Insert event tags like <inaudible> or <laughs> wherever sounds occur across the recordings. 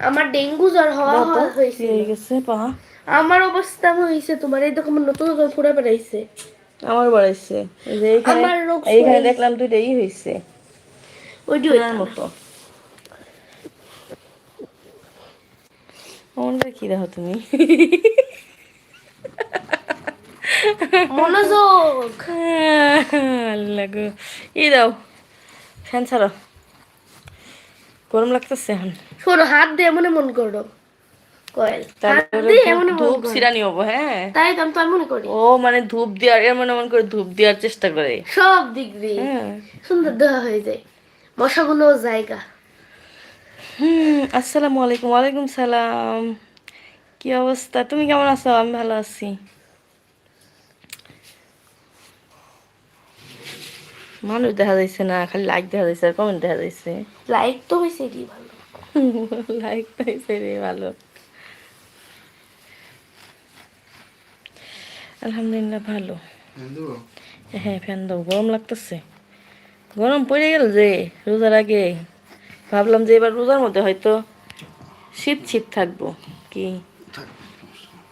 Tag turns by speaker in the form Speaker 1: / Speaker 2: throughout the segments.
Speaker 1: আমার ডেঙ্গু জ্বর হওয়া
Speaker 2: দাও তো,
Speaker 1: হয়েছে
Speaker 2: হয়ে গেছে পা?
Speaker 1: আমার অবস্থা হয়েছে তোমার এই দেখো আমার নতুন নতুন ফুড়ে বেড়াইছে।
Speaker 2: আমার বাড়াইছে। যে
Speaker 1: রোগ
Speaker 2: এইখানে দেখলাম দুইটা ই হয়েছে।
Speaker 1: ওই যে
Speaker 2: ফুলার মতো। অমনটা কি দেখো তুমি?
Speaker 1: মনোযোগ।
Speaker 2: আল্লাহ গো। ই দাও ফ্যান ছাড়ো গরম লাগতেছে এখন।
Speaker 1: শোনো হাত দিয়ে এমন এমন করো। কয়েল হাত
Speaker 2: তারপরে
Speaker 1: দিয়ে এমন
Speaker 2: ধূপ-
Speaker 1: এমন
Speaker 2: ধূপ
Speaker 1: করো।
Speaker 2: সিরানি হব হ্যাঁ।
Speaker 1: তাই তো আমি তো করি।
Speaker 2: ও মানে ধূপ দেওয়ার এমন এমন করে ধূপ দেওয়ার চেষ্টা করে।
Speaker 1: সব দিক দিয়ে।
Speaker 2: হ্যাঁ।
Speaker 1: সুন্দর দেওয়া হয়ে যায়। মশাগুলো জায়গা।
Speaker 2: হুম আসসালামু আলাইকুম। ওয়ালাইকুম সালাম। কি অবস্থা? তুমি কেমন আছো? আমি ভালো আছি। মানুষ দেখা যাচ্ছে না খালি লাইক দেখা যাচ্ছে আর কমেন্ট দেখা যাচ্ছে
Speaker 1: লাইক তো হয়েছে কি ভালো।
Speaker 2: লাইক পাইছে রে ভালো। আলহামদুলিল্লাহ ভালো। হ্যাঁ ফ্যান দাও গরম লাগতেছে। গরম পড়ে গেল যে রোজার আগে। ভাবলাম যে এবার রোজার মধ্যে হয়তো শীত শীত থাকব। কি?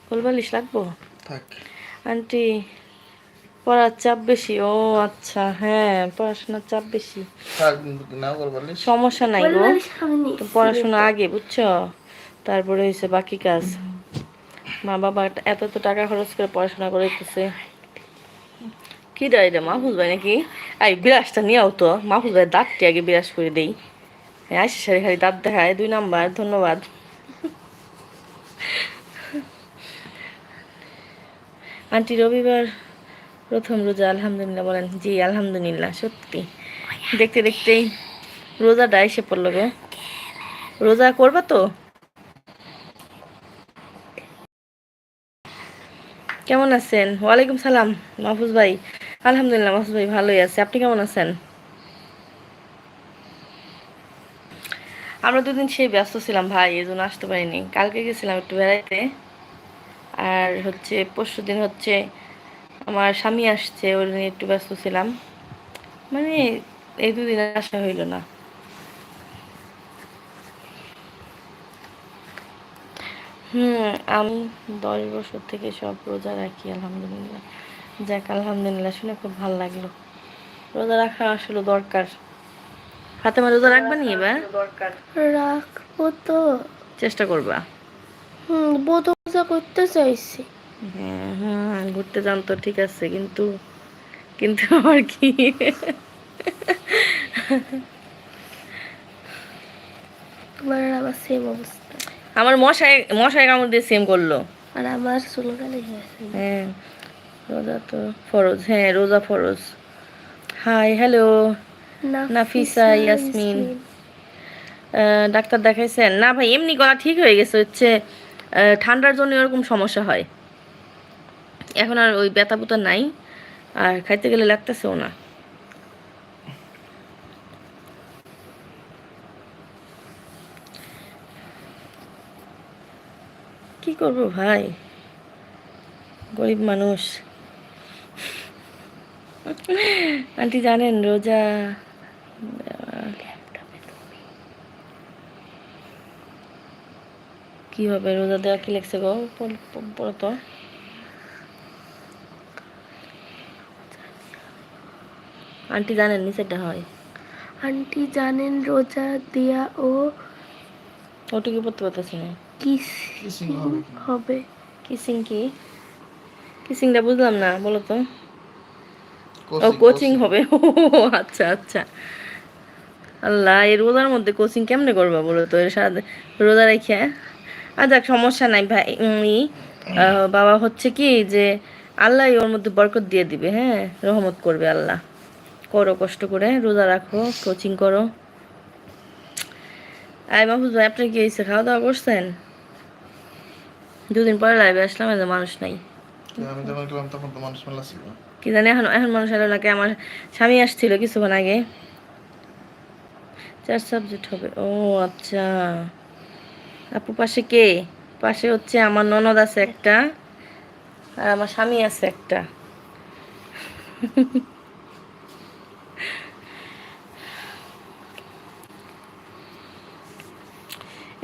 Speaker 2: কোলবালিশ লাগবো?
Speaker 3: থাক।
Speaker 2: আন্টি পড়ার চাপ বেশি। ও আচ্ছা হ্যাঁ পড়াশোনার চাপ বেশি। সমস্যা নাই গো। তো পড়াশোনা আগে বুঝছ? তারপরে হয়েছে বাকি কাজ। মা বাবা এত তো টাকা খরচ করে পড়াশোনা করে দিতেছে কি দেয় রে মাহফুজ ভাই নাকি? এই বিরাসটা নিয়েও তো। মাহফুজ ভাই দাঁতটি আগে বিরাস করে দেই। হ্যাঁ আসি সারি খালি দাঁত দেখায়। দুই নাম্বার ধন্যবাদ। আন্টি রবিবার প্রথম রোজা আলহামদুলিল্লাহ বলেন জি আলহামদুলিল্লাহ সত্যি। দেখতে দেখতেই রোজাটা এসে পড়ল গো। রোজা করবা তো? কেমন আছেন? ওয়ালাইকুম সালাম মাহফুজ ভাই। আলহামদুলিল্লাহ মাহফুজ ভাই ভালোই আছে। আপনি কেমন আছেন? আমরা দুদিন সেই ব্যস্ত ছিলাম ভাই এই জন্য আসতে পারিনি। কালকে গেছিলাম একটু বেড়াইতে। আর হচ্ছে পরশু দিন হচ্ছে আমার স্বামী আসছে ওই জন্য একটু ব্যস্ত ছিলাম। মানে এই দুদিন আসা হইল না। হুম আমি দশ বছর থেকে সব রোজা রাখি আলহামদুলিল্লাহ। যাক আলহামদুলিল্লাহ শুনে খুব ভালো লাগল। রোজা রাখা আসলে দরকার। ফাতেমা রোজা রাখবা নি এবার?
Speaker 1: রাখব তো।
Speaker 2: চেষ্টা করবা।
Speaker 1: হুম বোধ পূজা করতে চাইছি।
Speaker 2: হ্যাঁ হ্যাঁ ঘুরতে যান তো ঠিক আছে কিন্তু কিন্তু আমার কি?
Speaker 1: তোমার আমার সেম অবস্থা।
Speaker 2: আমার মশাই মশাই কামড় দিয়ে সেম করল।
Speaker 1: আর আমার
Speaker 2: হ্যাঁ রোজা তো ফরজ হ্যাঁ রোজা ফরজ। Hi hello. Nafisa, Yasmin. Doctor দেখাইছেন? না ভাই এমনি গলা ঠিক হয়ে গেছে হচ্ছে ঠান্ডার জন্য এরকম সমস্যা হয়। এখন আর ওই ব্যথা নাই, আর খাইতে গেলে লাগতেছেও না। কি করব ভাই? গরিব মানুষ। আন্টি জানেন, রোজা, কি হবে, রোজা দেওয়া কি লেগছে গো? পড়- পড়- পড়ো তো আন্টি জানেন নিচেরটা হয়।
Speaker 1: আন্টি জানেন রোজা দিয়া ও
Speaker 2: ওটুকু পড়তে পারতেছি না?
Speaker 1: কিস হবে
Speaker 2: কিসিং কি? কিসিংটা বুঝলাম না বলো তো। ও কোচিং হবে। ও আচ্ছা আচ্ছা। আল্লাহ এই রোজার মধ্যে কোচিং কেমনে করবা বলো তো? এর সাথে রোজা রেখে? আর যাক সমস্যা নাই ভাই উম, আহ, বাবা হচ্ছে কি যে আল্লাহ ওর মধ্যে বরকত দিয়ে দিবে হ্যাঁ? রহমত করবে আল্লাহ। করো কষ্ট করে। রোজা রাখো কোচিং করো। আই মাহফুজ ভাই আপনার কি হয়েছে খাওয়া দাওয়া করছেন? দুদিন পরে লাইভে আসলাম এত মানুষ নাই।
Speaker 3: আমি যখন গেলাম তখন তো মানুষ মেলা ছিল।
Speaker 2: কি জানি এখন এখন মানুষ এলো নাকি আমার স্বামী আসছিল কিছুক্ষণ আগে। চার সাবজেক্ট হবে। ও আচ্ছা। আপু পাশে কে? পাশে হচ্ছে আমার ননদ আছে একটা আর আমার স্বামী আছে একটা।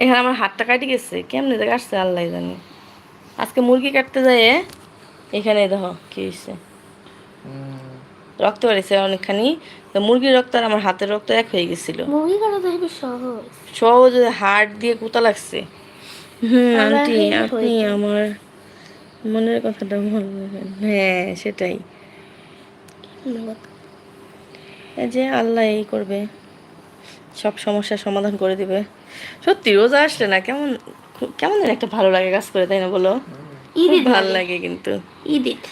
Speaker 2: এখানে আমার হাতটা কাটি গেছে। কেমনে যে কাটছে আল্লাহ জানি। আজকে মুরগি কাটতে যায় এখানে দেখো কি হয়েছে রক্ত বেড়েছে অনেকখানি। তো মুরগির রক্ত আর আমার হাতের রক্ত এক হয়ে গেছিল।
Speaker 1: তো সহজ।
Speaker 2: সহজ হাড় দিয়ে কুতা লাগছে। হুম আন্টি আপনি আমার মনের কথাটা বলবেন। হ্যাঁ সেটাই। এই যে আল্লাহ এই করবে। সব সমস্যার সমাধান করে দিবে সত্যি রোজা আসলে না কেমন খু- কেমন যেন একটা ভালো লাগে কাজ করে তাই না বলো
Speaker 1: ঈদ
Speaker 2: খুব ভালো লাগে কিন্তু
Speaker 1: ঈদ ঈদ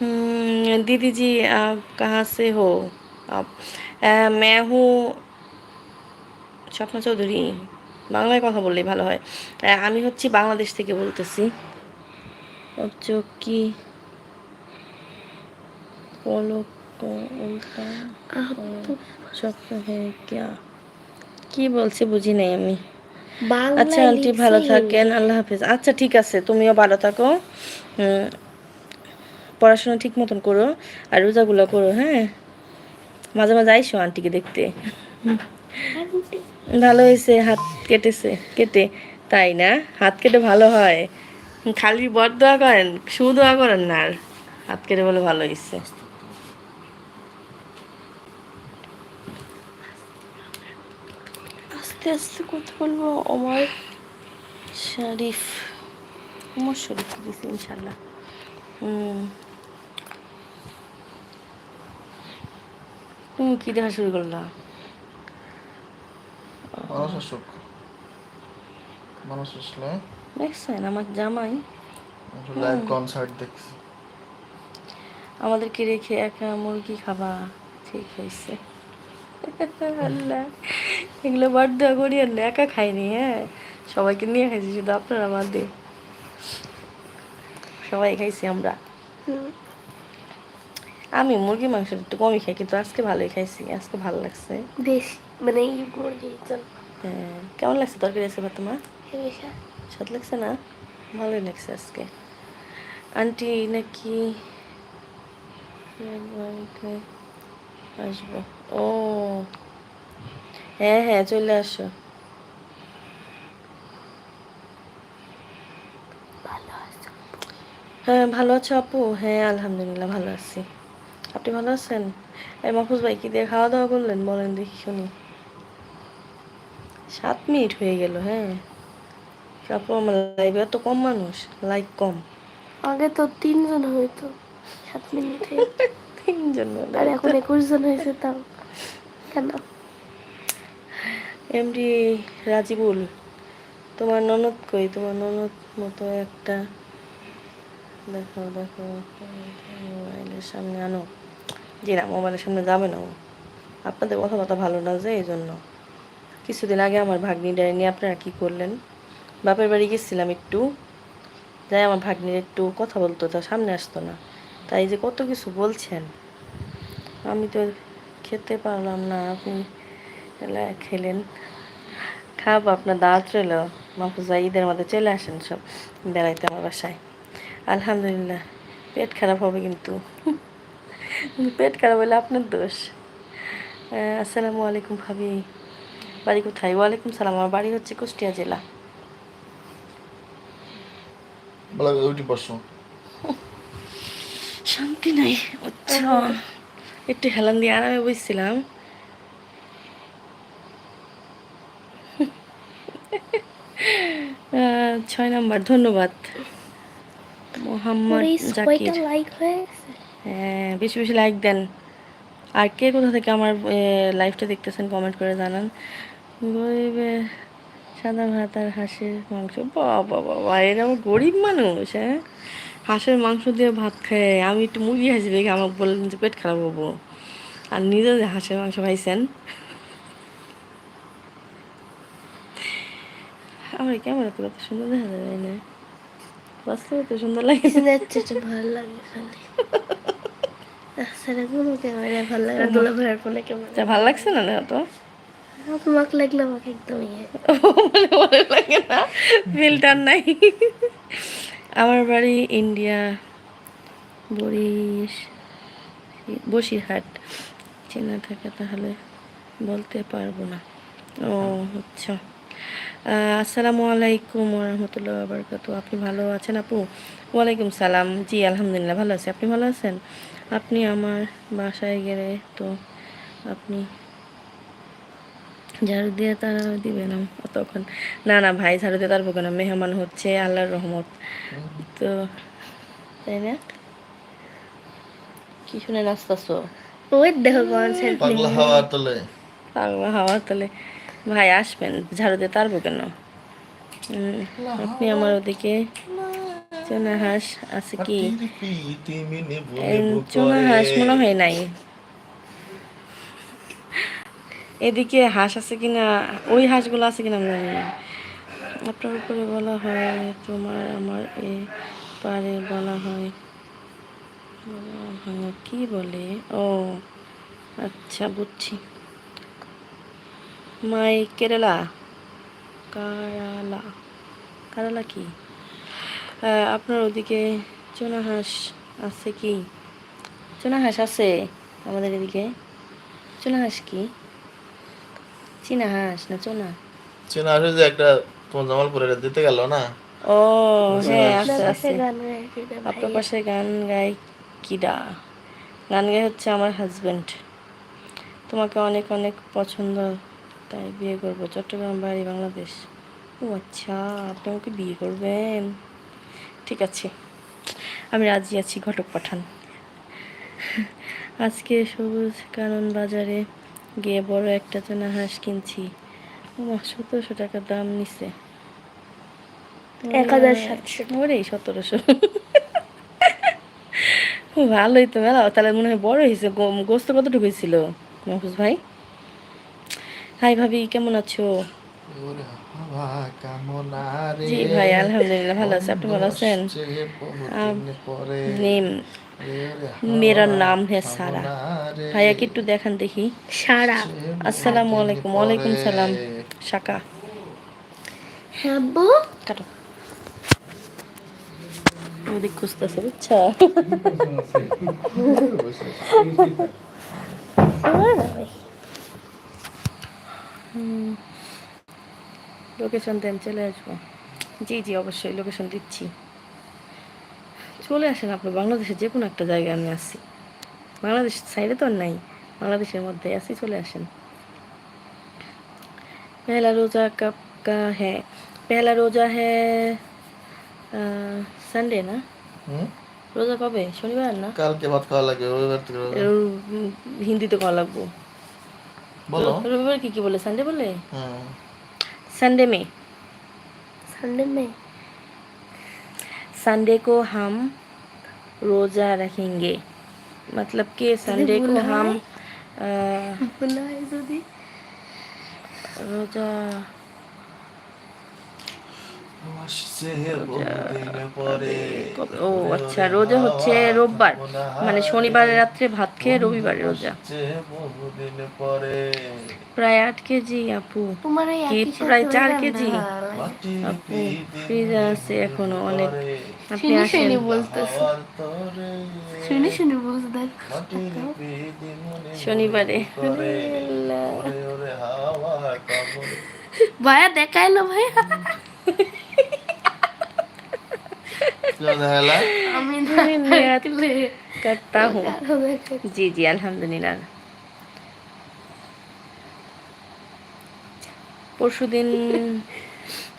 Speaker 2: हम्म, दीदी जी आप कहाँ से हो आप अ, मैं हूँ স্বপ্না চৌধুরী বাংলায় কথা বললেই ভালো হয় আ, আমি হচ্ছি বাংলাদেশ থেকে বলতেছি চোখ কি পলক তো ওইটা স্বপ্ন হেরিকা কি বলছি বুঝি নাই আমি। আচ্ছা আন্টি ভালো থাকেন আল্লাহ হাফিজ। আচ্ছা ঠিক আছে তুমিও ভালো থাকো। পড়াশোনা ঠিক মতন করো আর রোজাগুলো করো হ্যাঁ? মাঝে মাঝে আইসো আন্টিকে দেখতে। ভালো হয়েছে হাত কেটেছে কেটে তাই না? হাত কেটে ভালো হয়। খালি বর দোয়া করেন শু দোয়া করেন না আর। হাত কেটে বলে ভালো হয়েছে। আস্তে আস্তে কথা বলব আমার শরীফ আমার শরীফ দিছি ইনশাল্লাহ হুম তুমি কি দেখা শুরু করলা?
Speaker 3: মানুষ আসুক। মানুষ আসলে
Speaker 2: দেখছেন আমার জামাই।
Speaker 3: লাইভ কনসার্ট দেখছি।
Speaker 2: আমাদেরকে রেখে একা মুরগি খাবা ঠিক হয়েছে। <laughs> আল্লাহ। এগুলো বাদ দেওয়া করি আর একা খাইনি হ্যাঁ? সবাইকে নিয়ে খাইছি শুধু আপনারা বাদে সবাই খাইছি আমরা। আমি মুরগি মাংস একটু কমই খাই কিন্তু আজকে ভালোই খাইছি আজকে ভালো লাগছে।
Speaker 1: দেশি মানে এই মুরগি
Speaker 2: হ্যাঁ কেমন লাগছে তরকারি আছে তোমার?
Speaker 1: হেবি স্বাদ।
Speaker 2: স্বাদ লাগছে না? ভালোই লাগছে আজকে। আন্টি নাকি আসব? ও হ্যাঁ হ্যাঁ চলে আসো। হ্যাঁ ভালো আছো আপু? হ্যাঁ আলহামদুলিল্লাহ ভালো আছি। আপনি ভালো আছেন? এই মাহফুজ ভাই কি দিয়ে খাওয়া দাওয়া করলেন? বলেন দেখি শুনি। সাত মিনিট হয়ে গেল হ্যাঁ। আপু আমার লাইভে এত কম মানুষ লাইক কম।
Speaker 1: আগে তো তিনজন হইতো সাত মিনিটে। <laughs>
Speaker 2: তিনজন
Speaker 1: আর এখন একুশ জন হয়েছে তাও। কেন?
Speaker 2: এমডি রাজিবুল, তোমার ননদ কই? তোমার ননদ মতো একটা। দেখো দেখো, মোবাইলের সামনে আনো। জি না, মোবাইলের সামনে যাবে না ও। আপনাদের কথাবার্তা ভালো না যে এই জন্য কিছুদিন আগে আমার ভাগ্নি ভাগ্নিটা নিয়ে আপনারা কি করলেন? বাপের বাড়ি গেছিলাম একটু। যাই আমার ভাগ্নির একটু কথা বলতো, তা সামনে আসতো না। তাই যে কত কিছু বলছেন। আমি তো খেতে পারলাম না, আপনি এলা খেলেন। খাব আপনার দাওয়াত রইল। মাহফুজা ঈদের মধ্যে চলে আসেন সব বেড়াইতে আমার বাসায়। আলহামদুলিল্লাহ পেট খারাপ হবে কিন্তু। পেট খারাপ হলে আপনার দোষ। আসসালামু আলাইকুম ভাবি। বাড়ি কোথায়? ওয়ালাইকুম সালাম। আমার বাড়ি হচ্ছে কুষ্টিয়া জেলা। শান্তি নাই আচ্ছা একটু হেলান দিয়ে আরামে বসছিলাম আহ, ছয় নাম্বার ধন্যবাদ। মোহাম্মদ জাকির।
Speaker 1: লাইক হয়ে
Speaker 2: বেশি বেশি লাইক দেন। আর কে কোথা থেকে আমার লাইভটা দেখতেছেন কমেন্ট করে জানান। গরিবে সাদা ভাত আর হাঁসের মাংস। বাবা বাবা এরা আমার গরিব মানুষ হ্যাঁ? হাঁসের মাংস দিয়ে ভাত খায়। আমি একটু মুরগি হাসি দেখে আমাকে বললেন যে পেট খারাপ হব। আর নিজে হাঁসের মাংস খাইছেন। আমার ক্যামেরা তো কত সুন্দর দেখা যায় না? বাস্তবে তো সুন্দর লাগে
Speaker 1: যাচ্ছে তো ভালো লাগে খালি। তাছাড়া কোনো ক্যামেরা ভালো লাগে ভাইয়ের ফোনে ক্যামেরা
Speaker 2: ভালো লাগছে না না তো।
Speaker 1: তোমাকে লাগলে আমাকে একদম ইয়ে।
Speaker 2: মনে মনে লাগে না ফিল্টার নাই। আমার বাড়ি ইন্ডিয়া বরিশ বসিরহাট। চেনা থাকে তাহলে বলতে পারব না। ও আচ্ছা। আসসালামু আলাইকুম রহমতুল্লাহ বারকাতু। আপনি ভালো আছেন আপু? ওয়ালাইকুম সালাম। জি আলহামদুলিল্লাহ ভালো আছি। আপনি ভালো আছেন? আপনি আমার বাসায় গেলে তো আপনি ঝাড়ু দিয়ে তারা দিবে না তখন। না না ভাই ঝাড়ু দিয়ে তারপর কেন মেহমান হচ্ছে আল্লাহর রহমত। তো তাই না? কি শুনে নাচতেছো?
Speaker 1: ওই দেখো
Speaker 3: পাগলা হাওয়া তোলে।
Speaker 2: পাগলা হাওয়া তাহলে ভাই আসবেন, ঝাড়ু দিয়ে তারবো কেন? আপনি আমার ওদিকে চুনা হাঁস আছে কি? চুনা হাঁস মনে হয় নাই। এদিকে হাঁস আছে কিনা, ওই হাঁসগুলো আছে কিনা আমি জানি না। আপনার উপরে বলা হয়, তোমার আমার এ পারে বলা হয় কি বলে? ও আচ্ছা বুঝছি। মাই কেরালা কারালা কারালা কি? আপনার ওদিকে চুনা হাঁস আছে কি? চুনা হাঁস আছে আমাদের এদিকে। চুনা হাঁস কি? চীনা হাঁস না চুনা?
Speaker 3: চেনা আসে যে একটা তোমার জামালপুরে দিতে গেল না?
Speaker 2: ও হ্যাঁ আছে আছে
Speaker 1: গান গায়
Speaker 2: আপনার পাশে গান গায় কিডা? গান গায় হচ্ছে আমার হাজবেন্ড তোমাকে অনেক অনেক পছন্দ তাই বিয়ে করব। চট্টগ্রাম বাড়ি বাংলাদেশ। ও আচ্ছা আপনি আমাকে বিয়ে করবেন? ঠিক আছে আমি রাজি আছি ঘটক পাঠান। আজকে সবুজ কানন বাজারে গিয়ে বড় একটা চনা হাঁস কিনছি। সতেরোশো টাকা দাম নিছে।
Speaker 1: এক হাজার সাতশো।
Speaker 2: ওরে সতেরোশো। ভালোই তো মেলা। তাহলে মনে হয় বড় হয়েছে গোস্ত কতটুকু হয়েছিল মহফুজ ভাই? হাই ভাবি কেমন আছো? জি ভাই আলহামদুলিল্লাহ ভালো আছে। আপনি ভালো আছেন? নেম মেরা নাম হে সারা।
Speaker 3: হাওয়া রে
Speaker 2: একটু দেখান দেখি।
Speaker 1: সারা।
Speaker 2: আসসালামু আলাইকুম। ওয়ালাইকুম সালাম। শাকা।
Speaker 1: হ্যাঁ বো।
Speaker 2: কাটো। ওদিক খুঁজতেছে বুঝছা? <laughs> <laughs> লোকেশন দেন চলে আসব। জি জি অবশ্যই লোকেশন দিচ্ছি। চলে আসেন আপনি বাংলাদেশের যে কোনো একটা জায়গায় আমি আসি বাংলাদেশ সাইডে তো নাই বাংলাদেশের মধ্যে আসি চলে আসেন। পেহলা রোজা কাপ কা হ্যাঁ পেহলা রোজা হ্যাঁ সানডে
Speaker 3: না?
Speaker 2: রোজা কবে? শনিবার না?
Speaker 3: কালকে ভাত খাওয়া লাগবে রবিবার
Speaker 2: হিন্দিতে খাওয়া লাগবো।
Speaker 3: বলো
Speaker 2: রবিবার কি কি বলে संडे बोले
Speaker 3: হুম
Speaker 2: संडे में
Speaker 1: संडे में
Speaker 2: संडे को हम रोज़ा रखेंगे मतलब कि संडे को हम अ,
Speaker 1: बोला है যদি
Speaker 2: रोज़ा ও আচ্ছা রোজা হচ্ছে রোববার মানে শনিবারের রাত্রে ভাত খেয়ে রবিবারে রোজা। প্রায় আট কেজি আপু। কি প্রায় চার কেজি? আপু ফ্রিজে আছে এখনও অনেক। আপনি আসেন।
Speaker 1: শুনি শুনি বলতে
Speaker 2: শনিবারে।
Speaker 1: ভাইয়া দেখায় না ভাইয়া।
Speaker 2: करता हूँ
Speaker 1: আরো দেখাই।
Speaker 2: জি জি আলহামদুলিল্লাহ পরশুদিন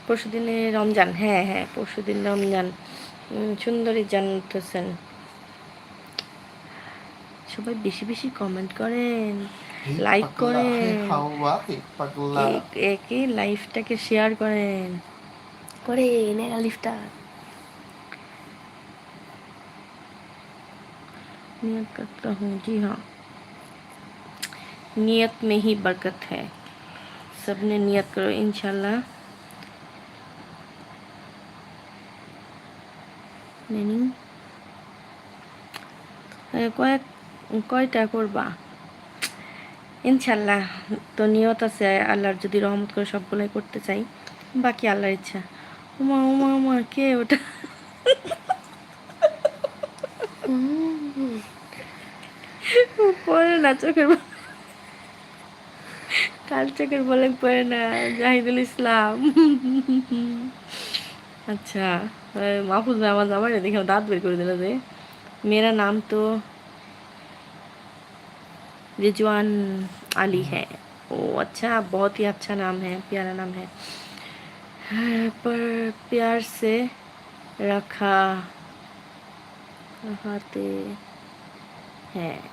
Speaker 2: পরশুদিনে রমজান হ্যাঁ <laughs> হ্যাঁ পরশুদিন রমজান উম, সুন্দরী জানাত হোসেন সবাই বেশি বেশি কমেন্ট করেন লাইক করেন
Speaker 3: হাওয়া পাগলা
Speaker 2: এ- একে লাইফটাকে শেয়ার করেন
Speaker 1: করে নেগা লিফটা
Speaker 2: नियत करता हूँ जी हाँ नियत में ही बरकत है सबने नियत करो इंशाल्लाह মিনিং কয়েক কয়টা করবা ইনশাল্লাহ তো নিয়ত আছে আল্লাহর যদি রহমত করে সবগুলাই করতে চাই বাকি আল্লাহর ইচ্ছা উমা উমা উমা কে ওটা পরে না চোখের কাল চোখের বলে পড়ে না জাহিদুল ইসলাম अच्छा माफूज में आवाज हमारे देखो दांत बेर कर दिला दे मेरा नाम तो रिजवान अली है ओ अच्छा बहुत ही अच्छा नाम है प्यारा नाम है हाँ, पर प्यार से रखा रखाते हैं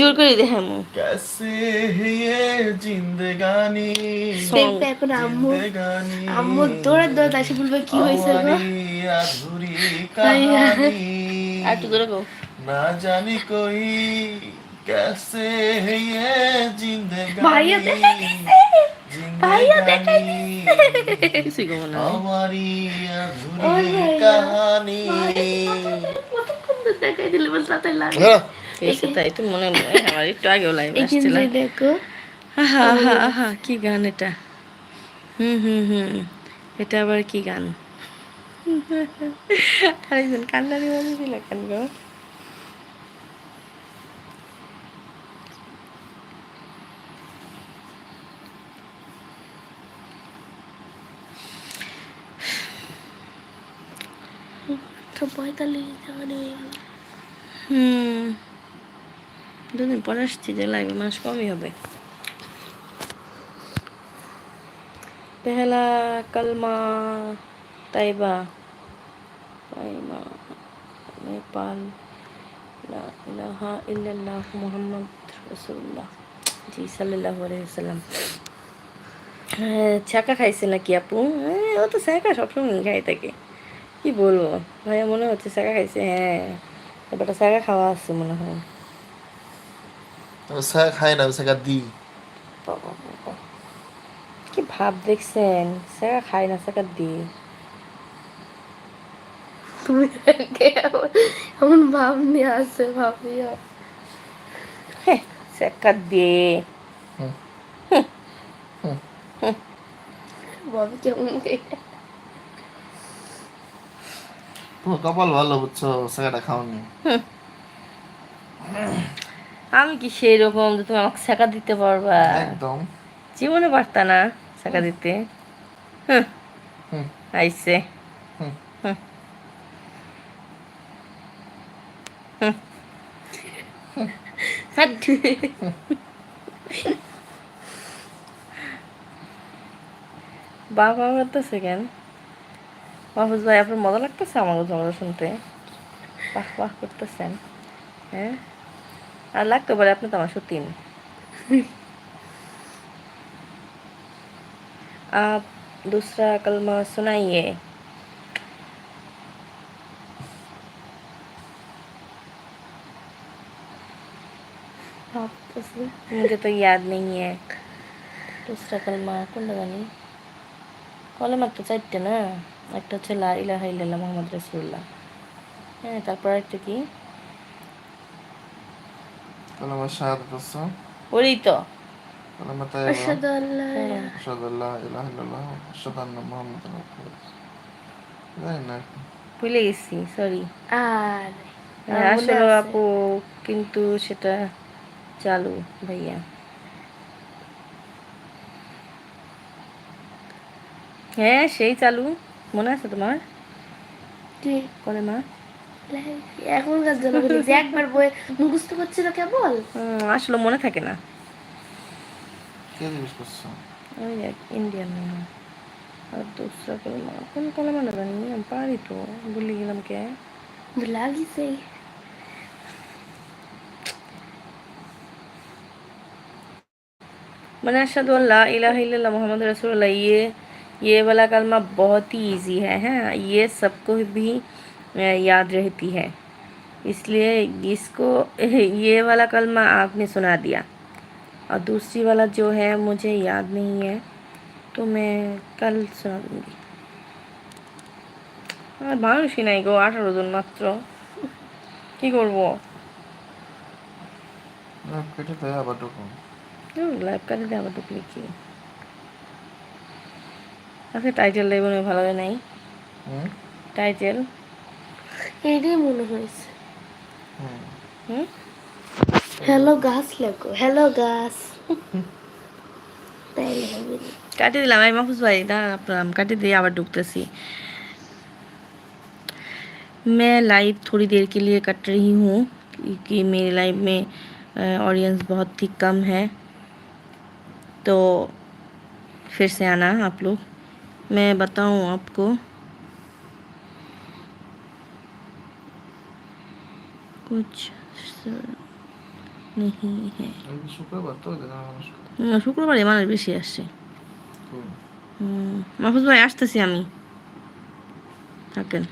Speaker 2: জোর করে দেখামু
Speaker 3: कैसे है ये जिंदगानी
Speaker 1: দেখবে এখন আম্মু
Speaker 3: जिंदगानी
Speaker 1: আম্মু দৌড়ে দৌড়ে আসে বলবে কি হয়েছে গো
Speaker 3: हमारी अधूरी कहानी
Speaker 2: আর একটু ধরে গো
Speaker 3: ना जाने कोई कैसे है ये जिंदगानी
Speaker 1: ভাইয়া দেখা গেছে ভাইয়া দেখা
Speaker 3: जिंदगानी
Speaker 2: কিছুই গো না
Speaker 3: हमारी
Speaker 1: ওই
Speaker 3: अधूरी
Speaker 1: ভাইয়া।
Speaker 3: कहानी
Speaker 1: কতক্ষণ ধরে দেখাই দিলে বল তাতে লাগে
Speaker 2: এসে তাই তো মনে হয় আমার একটু আগেও লাইভ আসছিল।
Speaker 1: দেখো।
Speaker 2: কি গান এটা? হুম হুম হুম এটা আবার কি গান? <laughs> আরেকজন কান্নারি বলে দিল কেন গো?
Speaker 1: পঁয়তাল্লিশ টাকা
Speaker 2: হুম। দুদিন পরে আসছি যে লাইভে মানুষ কমই হবে। পেহলা কলমা তাইবা তাইবা নেপাল লা ইলাহা ইল্লাল্লাহ মুহাম্মদ রাসূলুল্লাহ। জি সাল্লাল্লাহু আলাইহি ওয়াসাল্লাম। হ্যাঁ, ছাকা খাইছে নাকি আপু? হ্যাঁ ও তো ছাকা সবসময় খাই থাকে কি বলব? ভাইয়া মনে হচ্ছে ছাকা খাইছে হ্যাঁ। এবারটা ছাকা খাওয়া আছে মনে হয়। আমি কি ভাব দেখছেন? চা খাই না চা দিই।
Speaker 1: তুমি এমন ভাব নিয়ে আসছে
Speaker 2: ভাবিও। চেকা দে।
Speaker 1: বাবু কেমন
Speaker 3: তোমার কপাল ভালো বুঝছ সেটা খাওনি।
Speaker 2: আমি কি সেই রকম যে তুমি আমাকে শেখা দিতে পারবা?
Speaker 3: একদম।
Speaker 2: জীবনে পারতা না শেখা দিতে। হুম। আইসে
Speaker 3: হুম।
Speaker 2: হুম। বাবা করতেছে কেন? মাহফুজ ভাই আপনার মজা লাগতেছে আমাকে ঝগড়া শুনতে? বাহ বাহ করতেছেন। হ্যাঁ? আর লাগতে পারে আপনি তো আমার সতীন आप दूसरा कलमा सुनाइए
Speaker 1: ভাবতেছে
Speaker 2: मुझे तो याद नहीं है दूसरा कलमा কোনটা জানি কলমা তো চারটে না একটা হচ্ছে লা ইলাহা ইল্লাল্লাহ মুহাম্মদ রাসূলুল্লাহ হ্যাঁ তারপর একটা কি
Speaker 3: তাহলে আমার শাহাদাত আছে
Speaker 2: ওরই তো।
Speaker 3: তাহলে আমার তাই
Speaker 1: আশহাদু আল্লা
Speaker 2: হ্যাঁ। ভুলে গেছি সরি
Speaker 1: আর
Speaker 2: আসলে আপু কিন্তু সেটা চালু ভাইয়া। হ্যাঁ সেই চালু। মনে আছে তোমার?
Speaker 1: কি?
Speaker 2: করে মা।
Speaker 1: এখনকার জন্য বলি যে একবার বই মুখস্থ করছিল কেবল
Speaker 2: উম, আসলে মনে থাকে না
Speaker 3: কে জিজ্ঞেস করছো
Speaker 2: ওই এক ইন্ডিয়ান মনে হয় আর দুসরা কলমা কোন কলমাটা জানি আমি পারি তো ভুলে গেলাম কে
Speaker 1: লাগিছে
Speaker 2: मैंने अशहद अल्लाह इलाहा इल्लल्लाह मोहम्मद रसूलुल्लाह ये ये वाला कलमा बहुत ही इजी है हैं ये सबको भी अ, याद रहती है इसलिए इसको <laughs> ये वाला कलमा आपने सुना दिया और दूसरी वाला जो है मुझे याद नहीं है तो मैं कल सुना दूँगी আর মানুষই <laughs> নাই গো আঠারো জন মাত্র কি করবো
Speaker 3: না, কেটে দেয় আবার ঢুকুন
Speaker 2: লাইভ কাটিতে আবার ঢুকলে কি আচ্ছা টাইটেল দেবো না ভালো হয় নাই
Speaker 3: হুম
Speaker 2: টাইটেল
Speaker 1: এটাই মনে হয়েছে
Speaker 3: হুম
Speaker 2: হুম
Speaker 1: হ্যালো গাছ লেখো হ্যালো গাছ তাইলে হবে না।
Speaker 2: কাটি দিলাম আমি মাহফুজ ভাই না আপনার কাটি দিয়ে আবার ঢুকতেছি मैं लाइव थोड़ी देर के लिए कट रही हूँ क्योंकि मेरे लाइव में ऑडियंस बहुत ही कम है तो फिर से आना आप लोग मैं बताऊँ आपको कुछ स- नहीं है
Speaker 3: এই যে শুক্রবার তো ওই দিন মানুষ
Speaker 2: হুম, শুক্রবারে মানুষ বেশি আসছে
Speaker 3: খুব
Speaker 2: হুম, মাহফুজ ভাই আসতেছি আমি থাকেন